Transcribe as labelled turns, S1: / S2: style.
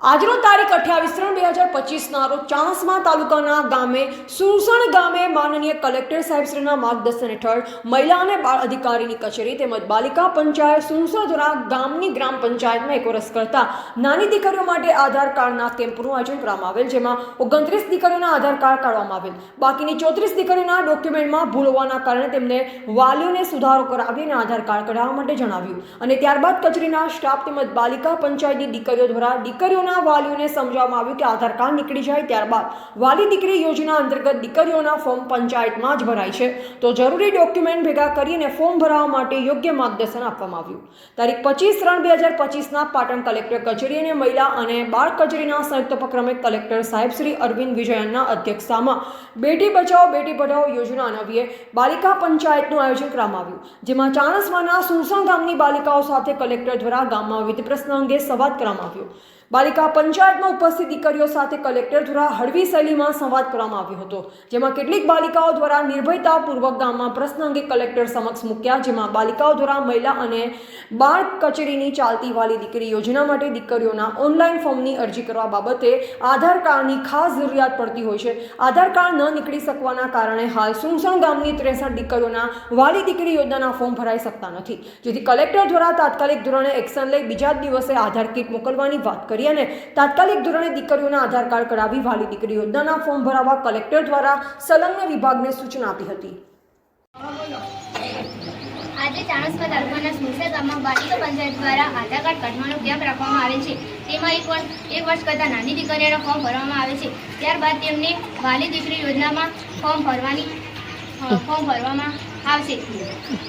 S1: આજનો તારીખ અઠ્યાવીસ ત્રણ બે હજાર પચીસના રોજ ચાણસ્મા તાલુકાના ગામે સુરસણ ગામે માનનીય કલેક્ટર સાહેબશ્રીના માર્ગદર્શન હેઠળ મહિલા અને બાળ અધિકારીની કચેરી તેમજ બાલિકા પંચાયત સુરસણ દ્વારા ગામની ગ્રામ પંચાયતમાં એક વર્ષ કરતા નાની દીકરીઓ માટે આધાર કાર્ડના કેમ્પનું આયોજન કરવામાં આવેલ, જેમાં ઓગણત્રીસ દીકરીઓના આધાર કાર્ડ કાઢવામાં આવેલ. બાકીની ચોત્રીસ દીકરીઓના ડોક્યુમેન્ટમાં ભૂલ હોવાના કારણે તેમને વાલીઓને સુધારો કરાવી અને આધાર કાર્ડ કઢાવવા માટે જણાવ્યું. અને ત્યારબાદ કચેરીના સ્ટાફ તેમજ બાલિકા પંચાયતની દીકરીઓ દ્વારા દીકરીઓના વાલીઓને સમજાવવામાં આવ્યું કે આધાર કાર્ડ નીકળી જાય ત્યારબાદ વાલી દીકરી યોજના અંતર્ગત દીકરીઓના ફોર્મ પંચાયતમાં જ ભરાય છે. તો જરૂરી ડોક્યુમેન્ટ ભેગા કરીને ફોર્મ ભરાવવા માટે યોગ્ય માર્ગદર્શન આપવામાં આવ્યું. તારીખ પચીસ ત્રણ બે હજાર પચીસના પાટણ કલેક્ટર કચેરી અને મહિલા અને બાળ કચેરીના સંયુક્ત ઉપક્રમે કલેક્ટર સાહેબ શ્રી અરવિંદ વિજયનના અધ્યક્ષતામાં બેટી બચાવો, બેટી પઢાઓ યોજના અન્વયે બાલિકા પંચાયતનું આયોજન કરવામાં આવ્યું. જેમાં ચાણસમાના સુરસણ ગામની બાલિકાઓ સાથે કલેક્ટર દ્વારા ગામમાં વિવિધ પ્રશ્ન અંગે સંવાદ કરવામાં આવ્યો. બાલિકા પંચાયતમાં ઉપસ્થિત દીકરીઓ સાથે કલેક્ટર દ્વારા હળવી શૈલીમાં સંવાદ કરવામાં આવ્યો હતો, જેમાં કેટલીક બાલિકાઓ દ્વારા નિર્ભયતાપૂર્વક ગામમાં પ્રશ્ન અંગે કલેક્ટર સમક્ષ મૂક્યા, જેમાં બાલિકાઓ દ્વારા મહિલા અને બાળ કચેરીની ચાલતી વાલી દીકરી યોજના માટે દીકરીઓના ઓનલાઈન ફોર્મની અરજી કરવા બાબતે આધાર કાર્ડની ખાસ જરૂરિયાત પડતી હોય છે. આધાર કાર્ડ ન નીકળી શકવાના કારણે હાલ સુમસણ ગામની ત્રેસઠ દીકરીઓના વાલી દીકરી યોજનાના ફોર્મ ભરાઈ શકતા નથી. જેથી કલેક્ટર દ્વારા તાત્કાલિક ધોરણે એક્શન લઈ બીજા જ દિવસે આધાર કીટ મોકલવાની વાત કરી અને તાત્કાલિક ધોરણે દીકરીઓના આધાર કાર્ડ કઢાવી વાલી દીકરી યોજનાના ફોર્મ ભરાવવા કલેક્ટર દ્વારા સંલગ્ન વિભાગને સૂચના આપી હતી.
S2: આજે ચાણસ્મા તાલુકાના સુરસા ગામમાં બાલિકા પંચાયત દ્વારા આધાર કાર્ડ કાઢવાનો કેમ્પ રાખવામાં આવે છે. તેમાં એક વર્ષ એક વર્ષ કરતાં નાની દીકરીઓના ફોર્મ ભરવામાં આવે છે. ત્યારબાદ તેમને વાલી દીકરી યોજનામાં ફોર્મ ભરવાની ફોર્મ ભરવામાં આવશે.